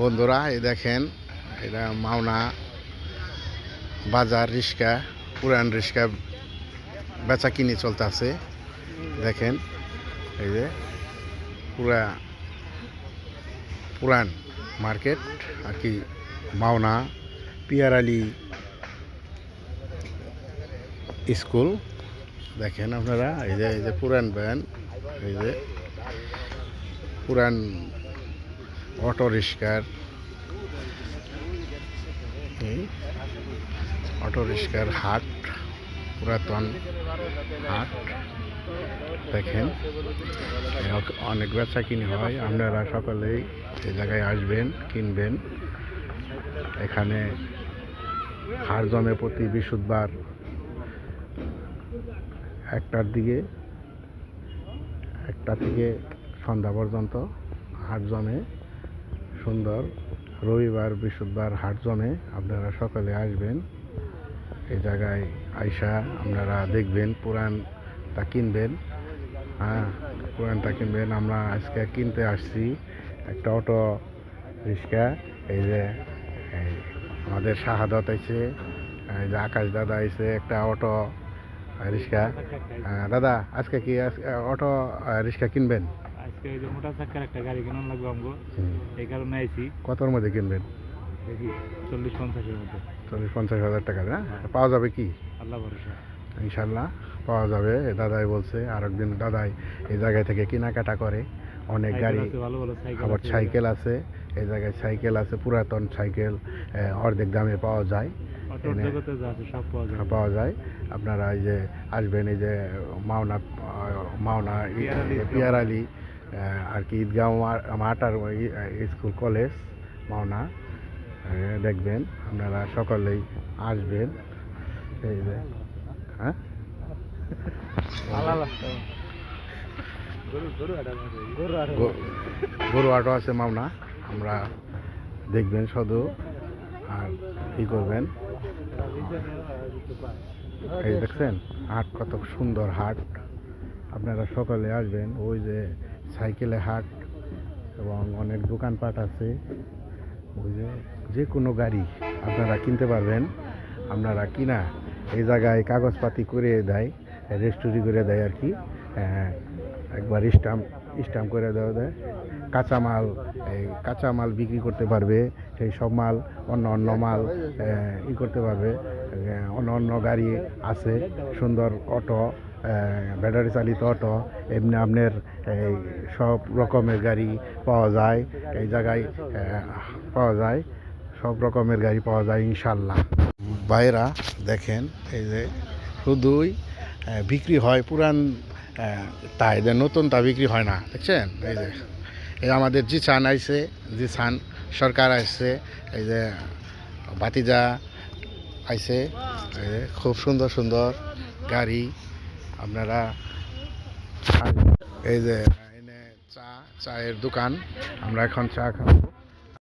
বন্ধুরা, এই দেখেন, এটা মাওনা বাজার রিক্সা পুরান রিক্সা বেচা কিনে চলতেছে। দেখেন, এই যে পুরা পুরান মার্কেট, আর কি মাওনা পিয়ার পিয়ারালি স্কুল। দেখেন আপনারা, এই যে এই যে পুরান ভ্যান, এই যে পুরান অটো রিক্সার। অটো রিক্সার হাট, পুরাতন হাট। দেখেন, অনেক বেচা কিনি হয়। আপনারা সকলেই এই জায়গায় আসবেন, কিনবেন। এখানে হাট জমে প্রতি বৃহস্পতিবার একটার দিকে, একটা থেকে সন্ধ্যা পর্যন্ত হাট জমে। সুন্দর রবিবার বৃহস্পতিবার হাট জমে। আপনারা সকালে আসবেন। এই জায়গায় আইসা আপনারা দেখবেন পুরাণটা কিনবেন। হ্যাঁ পুরাণটা কিনবেন। আমরা আজকে কিনতে আসছি একটা অটো রিক্সা। এই যে আমাদের শাহাদত আছে এই যে আকাশ দাদা আইছে একটা অটো রিক্সা। হ্যাঁ, দাদা আজকে কি অটো রিক্সা কিনবেন? আজকে ওই যে মোটর চাক্কার একটা গাড়ি কেনার লাগবে আমগো। এই কারণে আইছি। কতর মধ্যে কিনবেন? দেখি চল্লিশ পঞ্চাশের মধ্যে। চল্লিশ পঞ্চাশ হাজার টাকা না? পাওয়া যাবে কি? আল্লাহ ভরসা। ইনশাল্লাহ পাওয়া যাবে। দাদাই বলছে আর একদিন দাদাই এই জায়গায় থেকে কেনাকাটা করে। অনেক গাড়ি আবার। সাইকেল আছে। এই জায়গায় সাইকেল আছে পুরাতন সাইকেল অর্ধেক দামে পাওয়া যায়। পাওয়া যায়। আপনারা এই যে আসবেন এই যে মাওনা মাওনা ই- পিয়ারালি আর কি ঈদগাঁও মাঠ আর ওই, স্কুল কলেজ মাওনা। দেখবেন আপনারা সকলেই আসবেন। এই যে হ্যাঁ? গরু আটা গরু আছে মাওনা। আমরা দেখবেন শুধু আর ই করবেন? এই দেখছেন হাট কত সুন্দর হাট। আপনারা সকালে আসবেন। ওই যে সাইকেলে হাট এবং অনেক দোকানপাট আছে। যে যে কোনো গাড়ি আপনারা কিনতে পারবেন, আপনারা কিনা এই জায়গায় কাগজপাতি করে দেয় রেস্টুরি করে দেয় আর কি। একবার স্টাম্প স্টাম্প করে দেওয়া দেয়। কাঁচামাল, এই কাঁচামাল বিক্রি করতে পারবে, সেই সব মাল, অন্য অন্য মাল ই করতে পারবে। অন্য অন্য গাড়ি আছে, সুন্দর অটো ব্যাটারি চালিত অটো এমনি আপনার এই সব রকমের গাড়ি পাওয়া যায় এই জায়গায় পাওয়া যায় সব রকমের গাড়ি পাওয়া যায় ইনশাল্লাহ বাইরা দেখেন এই যে শুধুই বিক্রি হয় পুরান আহ, তা এদের নতুন তা বিক্রি হয় না দেখছেন? এই যে এই আমাদের জি ছান আইসে জি ছান সরকার আসছে এই যে বাতিজা আইসে যে খুব সুন্দর সুন্দর গাড়ি আপনারা। এই যে এনে চা চায়ের দোকান আমরা এখন চা খাব